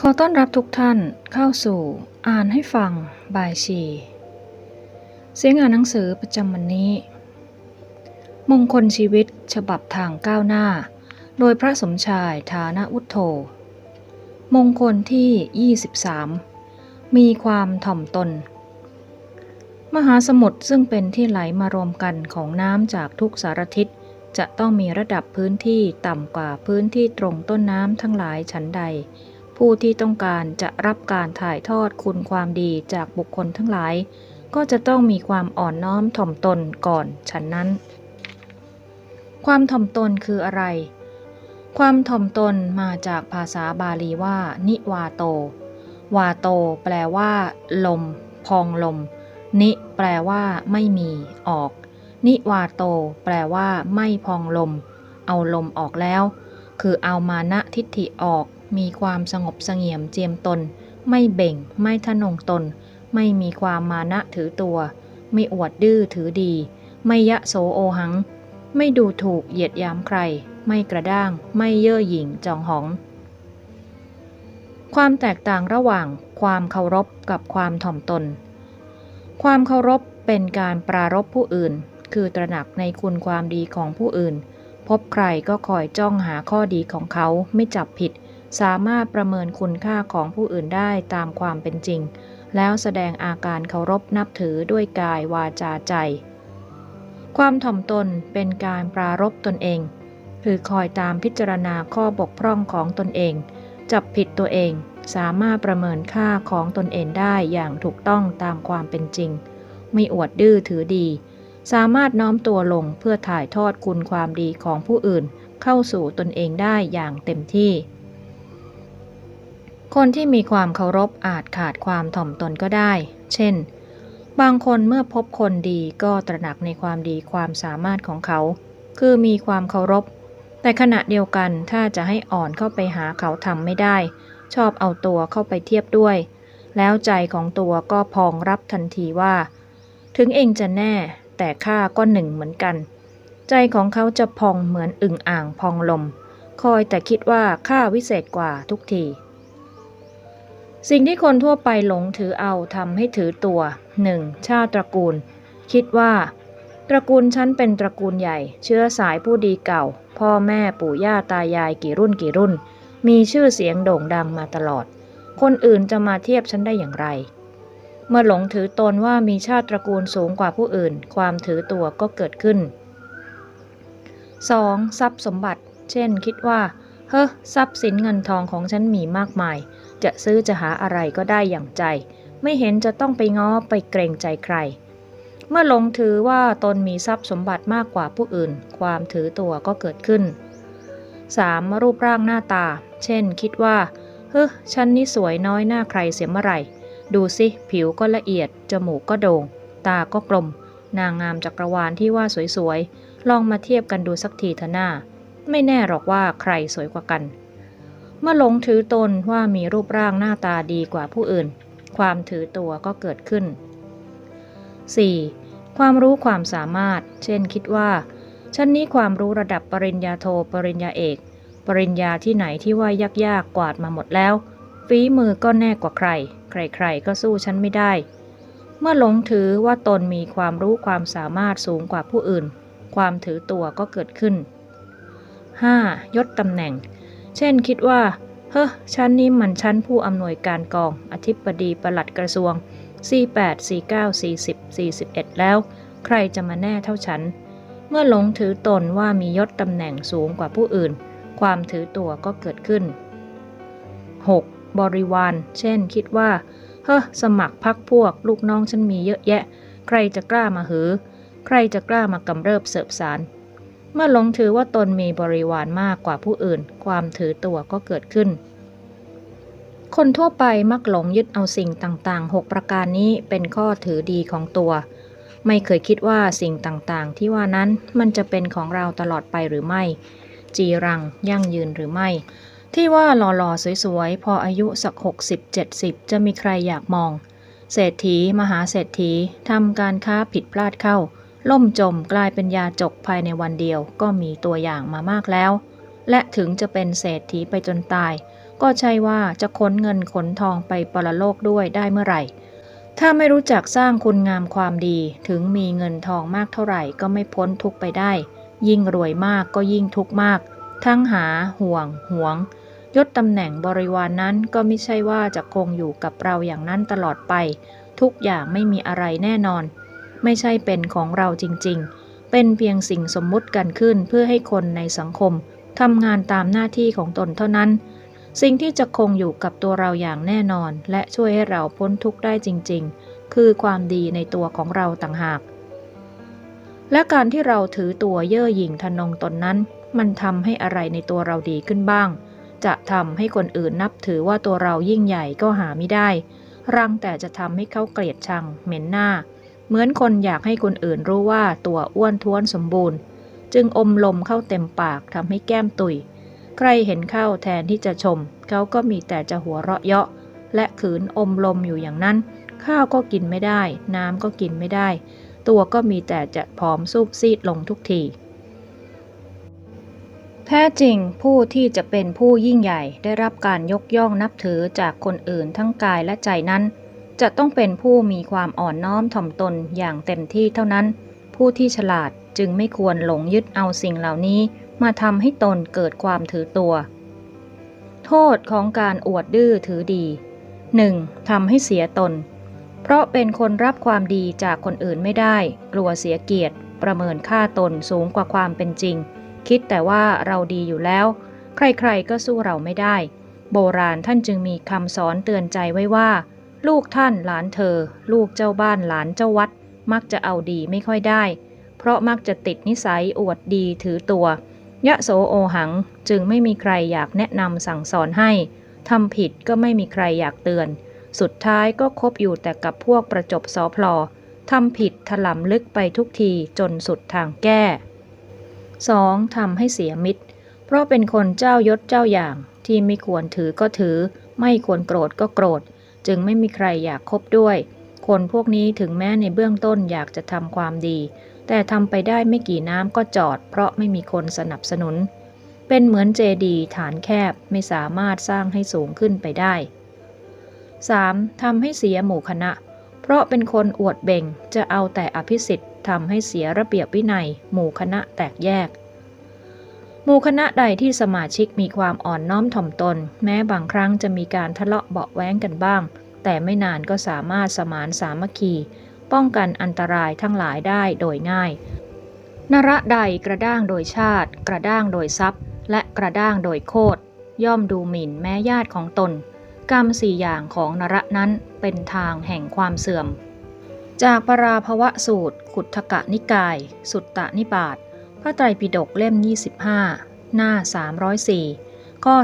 ขอต้อนรับทุกท่านเข้าสู่อ่านให้ฟังบายชี เสียงอ่านหนังสือประจำวันนี้ มงคลชีวิตฉบับทางก้าวหน้า โดยพระสมชายฐานะวุฒโธ มงคลที่ 23 มีความถ่อมตน มหาสมุทรซึ่งเป็นที่ไหลมารวมกันของน้ำจากทุกสารทิศจะต้องมีระดับพื้นที่ต่ำกว่าพื้นที่ตรงต้นน้ำทั้งหลายชั้นใด ผู้ที่ต้องการจะรับการถ่ายทอดคุณความดีจากบุคคลทั้งหลาย ก็จะต้องมีความอ่อนน้อมถ่อมตนก่อนฉันนั้น ความถ่อมตนคืออะไร ความถ่อมตนมาจากภาษาบาลีว่า นิวาโต วาโต แปลว่า ลม พองลม นิแปลว่า ไม่มีออก นิวาโต แปลว่า ไม่พองลม เอาลมออกแล้ว คือเอามานะทิฏฐิออก มีความสงบเสงี่ยมเจียมตน ไม่เบ่ง ไม่ทะนงตน ไม่มีความมานะถือตัว ไม่อวดดื้อถือดี ไม่ยะโสโอหัง ไม่ดูถูกเหยียดยามใคร ไม่กระด้าง ไม่เย่อหยิ่งจองหอง ความแตกต่างระหว่างความเคารพกับความถ่อมตน ความเคารพเป็นการปรารบผู้อื่น คือตระหนักในคุณความดีของผู้อื่น พบใครก็คอยจ้องหาข้อดีของเขาไม่จับผิด สามารถประเมินคุณค่าของผู้อื่นได้ตามความเป็นจริง แล้วแสดงอาการเคารพนับถือด้วยกายวาจาใจ ความถ่อมตนเป็นการปรารบตนเอง คือคอยตามพิจารณาข้อบกพร่องของตนเอง จับผิดตัวเอง สามารถประเมินค่าของตนเองได้อย่างถูกต้องตามความเป็นจริง ไม่อวดดื้อถือดี สามารถน้อมตัวลงเพื่อถ่ายทอดคุณความดีของผู้อื่น เข้าสู่ตนเองได้อย่างเต็มที่ คนที่มีความเคารพอาจขาดความถ่อมตนก็ได้ เช่น บางคนเมื่อพบคนดีก็ตระหนักในความดีความสามารถของเขา คือมีความเคารพ แต่ขณะเดียวกันถ้าจะให้อ่อนเข้าไปหาเขาทำไม่ได้ ชอบเอาตัวเข้าไปเทียบด้วย แล้วใจของตัวก็พองรับทันทีว่า ถึงเองจะแน่ แต่ข้าก็หนึ่งเหมือนกัน ใจของเขาจะพองเหมือนอึ่งอ่างพองลม คอยแต่คิดว่าข้าวิเศษกว่าทุกที สิ่งที่คนทั่วไปหลงถือเอาทำให้ถือตัว 1. ชาติตระกูล คิดว่า ตระกูลฉันเป็นตระกูลใหญ่ เชื้อสายผู้ดีเก่า พ่อแม่ปู่ย่าตายายกี่รุ่นกี่รุ่น มีชื่อเสียงโด่งดังมาตลอด คนอื่นจะมาเทียบฉันได้อย่างไร เมื่อหลงถือตนว่ามีชาติตระกูลสูงกว่าผู้อื่น ความถือตัวก็เกิดขึ้น 2. ทรัพย์สมบัติ เช่น คิดว่า เฮ้อทรัพย์สินเงินทองของฉันมีมากมาย จะซื้อจะหาอะไรก็ได้อย่างใจ ไม่เห็นจะต้องไปง้อไปเกรงใจใคร เมื่อหลงถือว่าตนมีทรัพย์สมบัติมากกว่าผู้อื่น ความถือตัวก็เกิดขึ้น 3. รูปร่างหน้าตา เช่น คิดว่าเฮ้อฉันนี่สวยน้อยหน้าใครเสียเมื่อไหร่ ดูสิผิวก็ละเอียด จมูกก็โด่ง ตาก็กลม นางงามจักรวาลที่ว่าสวยๆ ลองมาเทียบกันดูสักทีเถอะหน้า ไม่แน่หรอกว่าใครสวยกว่ากัน เมื่อหลงถือตนว่ามีรูปร่างหน้าตาดีกว่าผู้อื่น ความถือตัวก็เกิดขึ้น 4. ความรู้ความสามารถ เช่นคิดว่า ฉันนี้ความรู้ระดับปริญญาโทปริญญาเอก ปริญญาที่ไหนที่ว่ายากๆกวาดมาหมดแล้ว ฝีมือก็แน่กว่าใคร ใครๆก็สู้ฉันไม่ได้ เมื่อหลงถือว่าตนมีความรู้ความสามารถสูงกว่าผู้อื่น ความถือตัวก็เกิดขึ้น 5. ยศตำแหน่ง เช่นคิดว่า เฮ้อชั้นนี้มันชั้นผู้อำนวยการกอง อธิบดีประหลัดกระทรวง 48 49 40 41 แล้ว ใครจะมาแน่เท่าฉัน เมื่อหลงถือตนว่ามียศตำแหน่งสูงกว่าผู้อื่น ความถือตัวก็เกิดขึ้น 6. บริวาร เช่นคิดว่า เฮ้อสมัครพักพวกลูกน้องฉันมีเยอะแยะ ใครจะกล้ามาหือ ใครจะกล้ามากำเริบเสบสาร เมื่อหลงถือว่าตนมีบริวารมากกว่าผู้อื่น ความถือตัวก็เกิดขึ้น คนทั่วไปมักหลงยึดเอาสิ่งต่างๆ 6 ประการนี้เป็นข้อถือดีของตัว ไม่เคยคิดว่าสิ่งต่างๆ ที่ว่านั้นมันจะเป็นของเราตลอดไปหรือไม่ จีรังยั่งยืนหรือไม่ ที่ว่าหล่อๆสวยๆ พออายุสัก 60-70 จะมีใครอยากมอง เศรษฐี มหาเศรษฐีทำการค้าผิดพลาดเข้า ล่มจมกลายเป็นยาจกภายในวันเดียวก็มีตัวอย่างมามากแล้ว และถึงจะเป็นเศรษฐีไปจนตาย ก็ใช่ว่าจะขนเงินขนทองไปปรโลกด้วยได้เมื่อไหร่ ถ้าไม่รู้จักสร้างคุณงามความดีถึงมีเงินทองมากเท่าไหร่ก็ไม่พ้นทุกไปได้ ยิ่งรวยมากก็ยิ่งทุกมาก ทั้งหาห่วง หวงยศตำแหน่งบริวารนนั้นก็ไม่ใช่ว่าจะคงอยู่กับเราอย่างนั้นตลอดไป ทุกอย่างไม่มีอะไรแน่นอน ไม่ใช่เป็นของเราจริงๆ เป็นเพียงสิ่งสมมุติกันขึ้นเพื่อให้คนในสังคมทำงานตามหน้าที่ของตนเท่านั้น สิ่งที่จะคงอยู่กับตัวเราอย่างแน่นอน และช่วยให้เราพ้นทุกข์ได้จริง ๆ คือความดีในตัวของเราต่างหาก และการที่เราถือตัวเย่อหยิ่งทะนงตนนั้น มันทำให้อะไรในตัวเราดีขึ้นบ้าง จะทำให้คนอื่นนับถือว่าตัวเรายิ่งใหญ่ก็หาไม่ได้ รังแต่จะทำให้เขาเกลียดชัง เหม็นหน้า เหมือนคนอยากให้คนอื่นรู้ว่าตัวอ้วนท้วนสมบูรณ์ จึงอมลมเข้าเต็มปากทำให้แก้มตุย ใครเห็นเข้าแทนที่จะชม เขาก็มีแต่จะหัวเราะเยาะ และขืนอมลมอยู่อย่างนั้น ข้าวก็กินไม่ได้ น้ำก็กินไม่ได้ ตัวก็มีแต่จะผอมซูบซีดลงทุกทีแท้จริงผู้ที่จะเป็นผู้ยิ่งใหญ่ได้รับการยกย่องนับถือจากคนอื่นทั้งกายและใจนั้น จะต้องเป็นผู้มีความอ่อนน้อมถ่อมตนอย่างเต็มที่เท่านั้น ผู้ที่ฉลาดจึงไม่ควรหลงยึดเอาสิ่งเหล่านี้ มาทำให้ตนเกิดความถือตัว โทษของการอวดดื้อถือดี 1. ทำให้เสียตน เพราะเป็นคนรับความดีจากคนอื่นไม่ได้ กลัวเสียเกียรติ ประเมินค่าตนสูงกว่าความเป็นจริง คิดแต่ว่าเราดีอยู่แล้ว ใครๆก็สู้เราไม่ได้ โบราณท่านจึงมีคำสอนเตือนใจไว้ว่า ลูกท่านหลานเธอ ลูกเจ้าบ้านหลานเจ้าวัด มักจะเอาดีไม่ค่อยได้ เพราะมักจะติดนิสัยอวดดีถือตัวยะโสโอหังจึงไม่มีใครอยากแนะนำสั่งสอนให้ทำผิดก็ไม่มีใครอยากเตือน สุดท้ายก็คบอยู่แต่กับพวกประจบสอพลอทำผิดถลำลึกไปทุกทีจนสุดทางแก้ 2. ทำให้เสียมิตร เพราะเป็นคนเจ้ายศเจ้าอย่างที่ไม่ควรถือก็ถือ ไม่ควรโกรธก็โกรธ จึงไม่มีใครอยากคบด้วย คนพวกนี้ถึงแม้ในเบื้องต้นอยากจะทำความดี แต่ทำไปได้ไม่กี่น้ำก็จอด เพราะไม่มีคนสนับสนุน เป็นเหมือนเจดีฐานแคบไม่สามารถสร้างให้สูงขึ้นไปได้ 3. ทำให้เสียหมู่คณะ เพราะเป็นคนอวดเบ่งจะเอาแต่อภิสิทธิ์ทำให้เสียระเบียบวินัย หมู่คณะแตกแยก หมู่คณะใดที่สมาชิกมีความอ่อนน้อมถ่อมตน แม้บางครั้งจะมีการทะเลาะเบาะแว้งกันบ้าง แต่ไม่นานก็สามารถสมานสามัคคี ป้องกันอันตรายทั้งหลายได้โดยง่าย นระใดกระด้างโดยชาติ กระด้างโดยทรัพย์ และกระด้างโดยโคดย่อมดูหมิ่นแม้ญาติของตน กรรมสี่อย่างของนระนั้นเป็นทางแห่งความเสื่อม จากปราภวะสูตรขุทกะนิกาย สุตตะนิบาต ระไตรปิฎกเล่ม 25 หน้า 304 ข้อ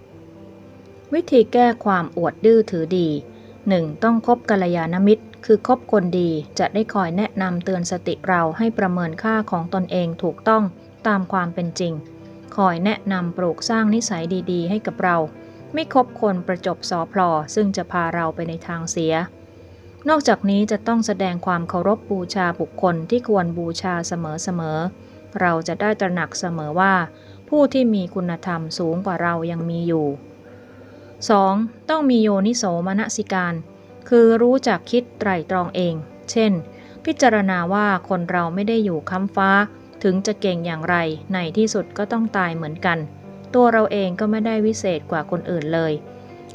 347 วิธีแก้ความอวดดื้อถือดี 1. ต้องคบกัลยาณมิตร คือคบคนดีจะได้คอยแนะนำเตือนสติเราให้ประเมินค่าของตนเองถูกต้องตามความเป็นจริง คอยแนะนำปลูกสร้างนิสัยดี ๆ ให้กับเรา ไม่คบคนประจบสอพลอซึ่งจะพาเราไปในทางเสีย นอกจากนี้จะต้องแสดงความเคารพบูชาบุคคลที่ควรบูชาเสมอๆ เราจะได้ตระหนักเสมอว่า ผู้ที่มีคุณธรรมสูงกว่าเรายังมีอยู่ 2. ต้องมีโยนิโสมนสิการ คือรู้จักคิดไตรตรองเอง เช่น พิจารณาว่าคนเราไม่ได้อยู่ค้ำฟ้า ถึงจะเก่งอย่างไร ในที่สุดก็ต้องตายเหมือนกัน ตัวเราเองก็ไม่ได้วิเศษกว่าคนอื่นเลย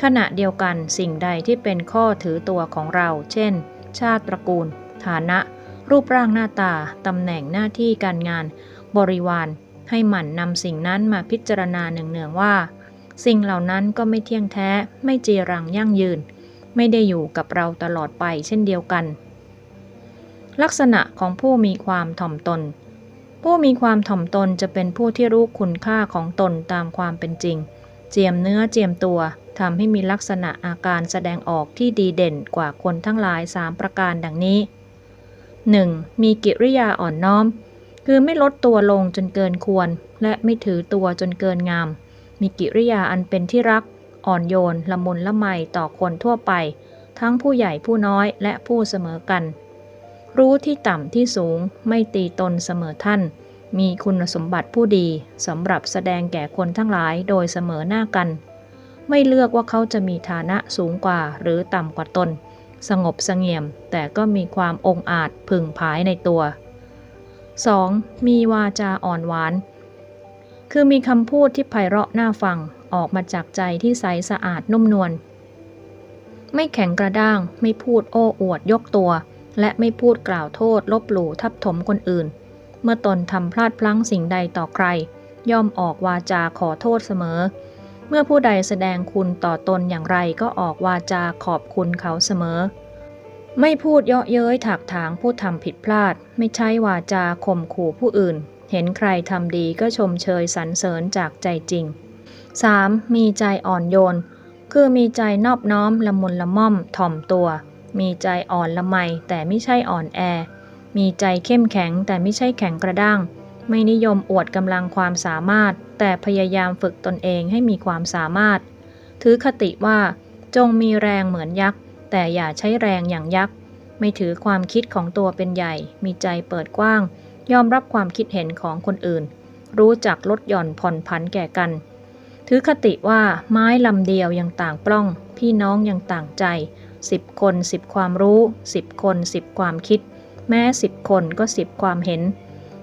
ขณะเดียวกันสิ่งใดที่เป็นข้อถือตัวของเรา เช่น ชาติตระกูล ฐานะ รูปร่างหน้าตา ตำแหน่งหน้าที่การงาน บริวาร ให้หมั่นนำสิ่งนั้นมาพิจารณาเนืองๆว่า สิ่งเหล่านั้นก็ไม่เที่ยงแท้ ไม่จีรังยั่งยืน ไม่ได้อยู่กับเราตลอดไปเช่นเดียวกัน ลักษณะของผู้มีความถ่อมตน ผู้มีความถ่อมตนจะเป็นผู้ที่รู้คุณค่าของตนตามความเป็นจริง เจียมเนื้อเจียมตัว ทำให้มีลักษณะอาการแสดงออกที่ดีเด่นกว่าคนทั้งหลาย3ประการดังนี้ 1. มีกิริยาอ่อนน้อม คือไม่ลดตัวลงจนเกินควร และไม่ถือตัวจนเกินงาม มีกิริยาอันเป็นที่รัก อ่อนโยน ละมุนละไมต่อคนทั่วไป ทั้งผู้ใหญ่ผู้น้อยและผู้เสมอกัน รู้ที่ต่ำที่สูง ไม่ตีตนเสมอท่าน มีคุณสมบัติผู้ดีสำหรับแสดงแก่คนทั้งหลายโดยเสมอหน้ากัน ไม่เลือกว่าเขาจะมีฐานะสูงกว่าหรือต่ำกว่าตน สงบเสงี่ยม แต่ก็มีความองอาจพึงผายในตัว 2. มีวาจาอ่อนหวาน คือมีคำพูดที่ไพเราะน่าฟังออกมาจากใจที่ใสสะอาดนุ่มนวล ไม่แข็งกระด้าง ไม่พูดโอ้อวดยกตัว และไม่พูดกล่าวโทษ ลบหลู่ทับถมคนอื่น เมื่อตนทำพลาดพลั้งสิ่งใดต่อใคร ย่อมออกวาจาขอโทษเสมอ เมื่อผู้ใดแสดงคุณต่อตนอย่างไรก็ออกวาจาขอบคุณเขาเสมอ ไม่พูดเยาะเย้ยถักถางผู้ทำผิดพลาด ไม่ใช้วาจาข่มขู่ผู้อื่น เห็นใครทำดีก็ชมเชยสรรเสริญจากใจจริง 3. มีใจอ่อนโยน คือมีใจนอบน้อมละมุนละม่อมถ่อมตัว มีใจอ่อนละไมแต่ไม่ใช่อ่อนแอ มีใจเข้มแข็งแต่ไม่ใช่แข็งกระด้าง ไม่นิยมอวดกำลังความสามารถ แต่พยายามฝึกตนเองให้มีความสามารถ ถือคติว่า จงมีแรงเหมือนยักษ์ แต่อย่าใช้แรงอย่างยักษ์ ไม่ถือความคิดของตัวเป็นใหญ่ มีใจเปิดกว้าง ยอมรับความคิดเห็นของคนอื่น รู้จักลดหย่อนผ่อนผันแก่กัน ถือคติว่าไม้ลำเดียวยังต่างปล้อง พี่น้องยังต่างใจสิบคนสิบความรู้สิบคนสิบความคิด แม้สิบคนก็สิบความเห็น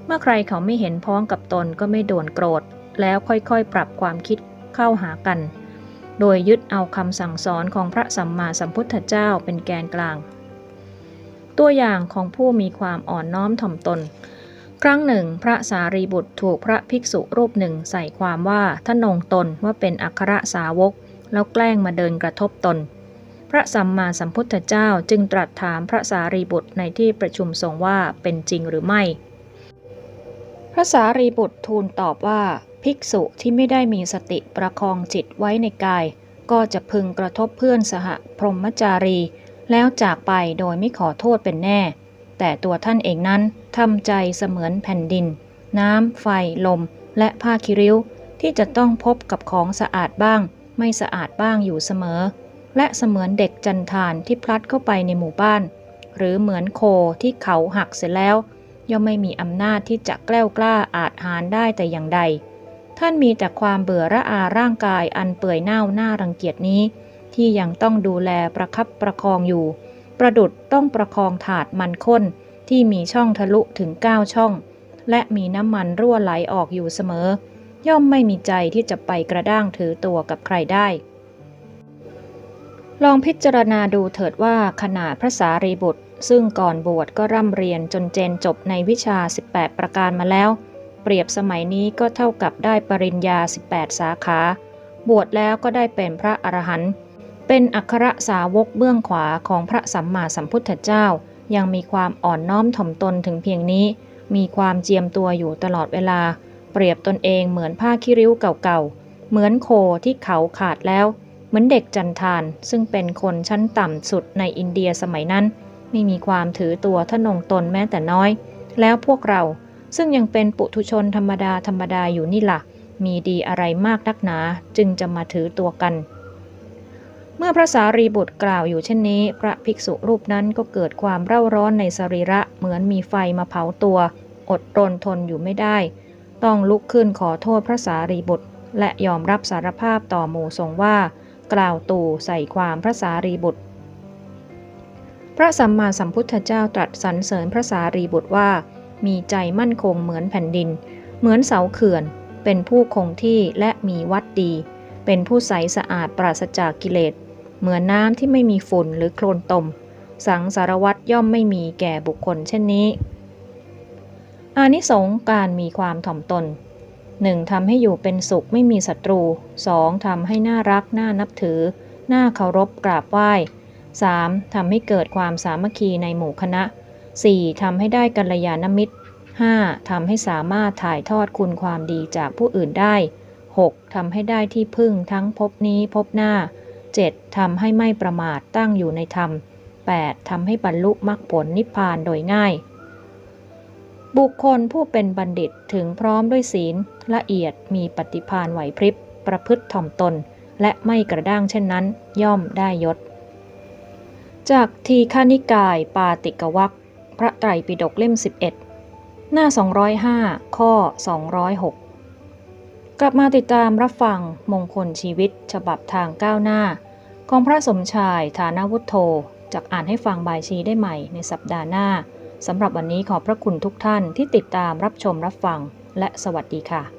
เมื่อใครเขาไม่เห็นพ้องกับตนก็ไม่โดนโกรธ แล้วค่อยๆ ปรับความคิดเข้าหากัน โดยยึดเอาคำสั่งสอนของพระสัมมาสัมพุทธเจ้าเป็นแกนกลาง ตัวอย่างของผู้มีความอ่อนน้อมถ่อมตน ครั้งหนึ่ง พระสารีบุตรถูกพระภิกษุรูปหนึ่งใส่ความว่าท่านงตนว่าเป็นอัครสาวก แล้วแกล้งมาเดินกระทบตนพระสัมมาสัมพุทธเจ้าจึงตรัสถามพระสารีบุตรในที่ประชุมสงฆ์ว่าเป็นจริงหรือไม่ พระสารีบุตรทูลตอบว่า ภิกษุที่ไม่ได้มีสติประคองจิตไว้ในกาย ก็จะพึงกระทบเพื่อนสหพรหมจารี แล้วจากไปโดยไม่ขอโทษเป็นแน่ แต่ตัวท่านเองนั้นทำใจเสมือนแผ่นดิน น้ำ ไฟ ลม และผ้าคิริ้ว ที่จะต้องพบกับของสะอาดบ้าง ไม่สะอาดบ้างอยู่เสมอ และเสมือนเด็กจันทานที่พลัดเข้าไปในหมู่บ้าน หรือเหมือนโคที่เขาหักเสร็จแล้ว ย่อมไม่มีอำนาจที่จะแกล้วกล้าอาจหารได้แต่อย่างใด ท่านมีแต่ความเบื่อระอาร่างกายอันเปื่อยเน่าหน้ารังเกียจนี้ ที่ยังต้องดูแลประคับประคองอยู่ ประดุดต้องประคองถาดมันข้นที่มีช่องทะลุถึง 9 ช่อง และมีน้ำมันรั่วไหลออกอยู่เสมอ ย่อมไม่มีใจที่จะไปกระด้างถือตัวกับใครได้ ลองพิจารณาดูเถิดว่าขนาดพระสารีบุตร ซึ่งก่อนบวชก็ร่ำเรียนจนเจนจบในวิชา 18 ประการมาแล้ว เปรียบสมัยนี้ก็เท่ากับได้ปริญญา 18 สาขา บวชแล้วก็ได้เป็นพระอรหันต์เป็นอัครสาวกเบื้องขวาของพระสัมมาสัมพุทธเจ้า ยังมีความอ่อนน้อมถ่อมตนถึงเพียงนี้ มีความเจียมตัวอยู่ตลอดเวลา เปรียบตนเองเหมือนผ้าขี้ริ้วเก่าๆ เหมือนโคที่เขาขาดแล้ว เหมือนเด็กจันทาน ซึ่งเป็นคนชั้นต่ำสุดในอินเดียสมัยนั้น ไม่มีความถือตัวทะนงตนแม้แต่น้อย แล้วพวกเราซึ่งยังเป็นปุถุชนธรรมดาธรรมดาอยู่นี่ล่ะ มีดีอะไรมากนักหนาจึงจะมาถือตัวกัน เมื่อพระสารีบุตรกล่าวอยู่เช่นนี้ พระภิกษุรูปนั้นก็เกิดความเร่าร้อนในสรีระเหมือนมีไฟมาเผาตัว อดรนทนอยู่ไม่ได้ ต้องลุกขึ้นขอโทษพระสารีบุตร และยอมรับสารภาพต่อหมู่สงว่า กล่าวตู่ใส่ความพระสารีบุตร พระสัมมาสัมพุทธเจ้าตรัสสรรเสริญพระสารีบุตรว่า มีใจมั่นคงเหมือนแผ่นดิน เหมือนเสาเขื่อน เป็นผู้คงที่และมีวัดดี เป็นผู้ใสสะอาดปราศจากกิเลส เหมือนน้ำที่ไม่มีฝุ่นหรือโคลนตม สังสารวัตรย่อมไม่มีแก่บุคคลเช่นนี้ อานิสงส์การมีความถ่อมตน 1. ทำให้อยู่เป็นสุขไม่มีศัตรู 2. ทำให้น่ารักน่านับถือ น่าเคารพกราบไหว้ 3. ทำให้เกิดความสามัคคีในหมู่คณะ 4. ทำให้ได้กัลยาณมิตร 5. ทำให้สามารถถ่ายทอดคุณความดีจากผู้อื่นได้ 6. ทำให้ได้ที่พึ่งทั้งพบนี้พบหน้า 7. ทำให้ไม่ประมาทตั้งอยู่ในธรรม 8. ทำให้บรรลุมรรคผลนิพพานโดยง่าย บุคคลผู้เป็นบัณฑิตถึงพร้อมด้วยศีล ละเอียดมีปฏิภาณไหวพริบ ประพฤติถ่อมตน และไม่กระด้างเช่นนั้น ย่อมได้ยศ จากทีฆานิกาย ปาติกวักพระไตรปิฎกเล่ม 11 หน้า 205 ข้อ 206 กลับมาติดตามรับฟังมงคลชีวิตฉบับทางก้าวหน้า ของพระสมชายฐานาวุฒโธจากอ่านให้ฟังบายชีได้ใหม่ในสัปดาห์หน้าสำหรับวันนี้ขอบพระคุณทุกท่านที่ติดตามรับชมรับฟังและสวัสดีค่ะ